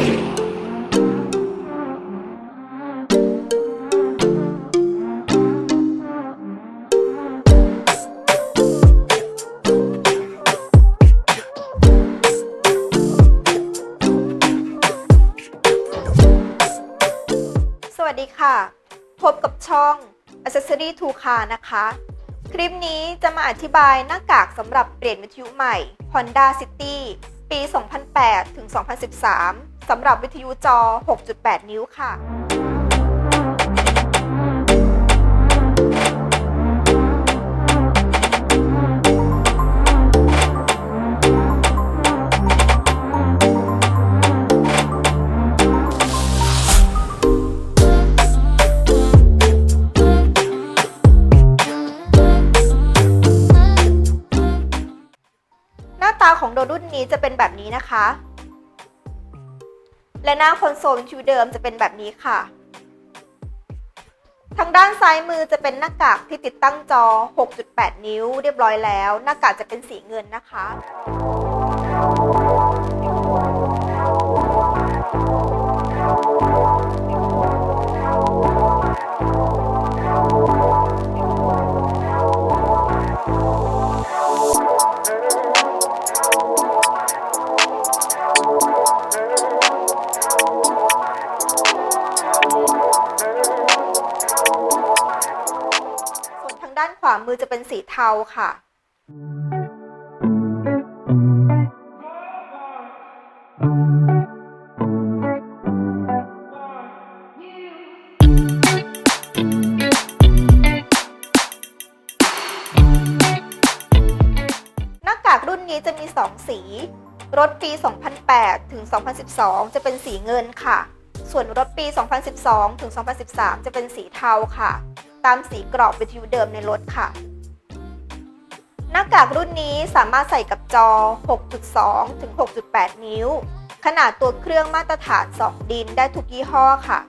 สวัสดีค่ะ พบกับช่อง Accessory to Car นะคะ คลิปนี้จะมาอธิบายหน้ากากสำหรับเปลี่ยนวิทยุใหม่ Honda City ปี 2008 ถึง 2013 สำหรับวิทยุจอ 6.8 นิ้วค่ะหน้าตาของโดรุ่นนี้จะเป็นแบบนี้นะคะ และหน้าคอนโซลวิทยุเดิมจะเป็นแบบนี้ค่ะ ทางด้านซ้ายมือจะเป็นหน้ากากที่ติดตั้งจอ 6.8 นิ้ว เรียบร้อยแล้ว หน้ากากจะเป็นสีเงินนะคะ ด้านขวามือจะเป็นสีเทาค่ะ หน้ากากรุ่นนี้จะมี 2 สี รถปี 2008 ถึง 2012 จะเป็นสีเงินค่ะ ส่วนรถปี 2012 ถึง 2013 จะเป็นสีเทาค่ะตามสีกรอบวิทยุเดิมในรถค่ะ หน้ากากรุ่นนี้สามารถใส่กับจอ 6.2 ถึง 6.8 นิ้ว ขนาดตัวเครื่องมาตรฐาน 2 ดินได้ทุกยี่ห้อค่ะ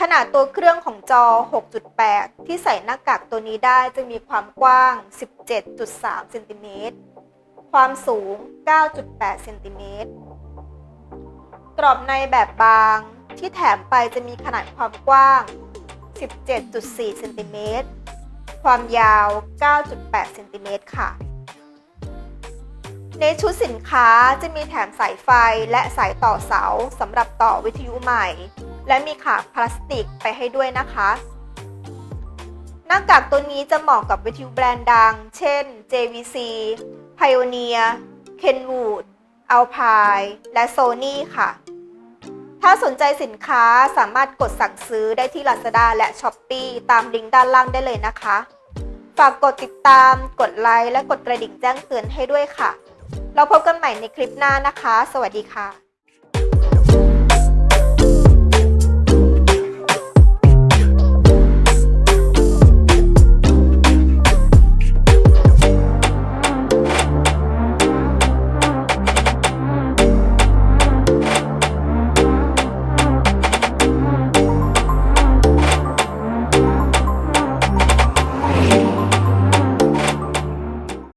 ขนาดตัวเครื่องของจอ 6.8 ที่ใส่หน้ากากตัวนี้ได้จะมีความกว้าง 17.3 เซนติเมตร ความสูง 9.8 เซนติเมตร กรอบในแบบบางที่แถมไปจะมีขนาดความกว้าง 17.4เซนติเมตร ความยาว 9.8เซนติเมตรค่ะ ในชุดสินค้าจะมีแถมสายไฟและสายต่อเสาสำหรับต่อวิทยุใหม่ และมีขากพลาสติกไปให้ด้วยนะคะ หน้ากากตัวนี้จะเหมาะกับวิทยุแบรนด์ดัง เช่น JVC Pioneer Kenwood Alpine และ Sony ค่ะ ถ้าสนใจสินค้าสามารถกดสั่งซื้อได้ที่ Lazada และ s h อ p e e ตามลิงก์ด้านล่างได้เลยนะคะ ฝากกดติดตาม กดไลค์และกดกระดิ่งแจ้งเตือนให้ด้วยค่ะ เราพบกันใหม่ในคลิปหน้านะคะ สวัสดีค่ะ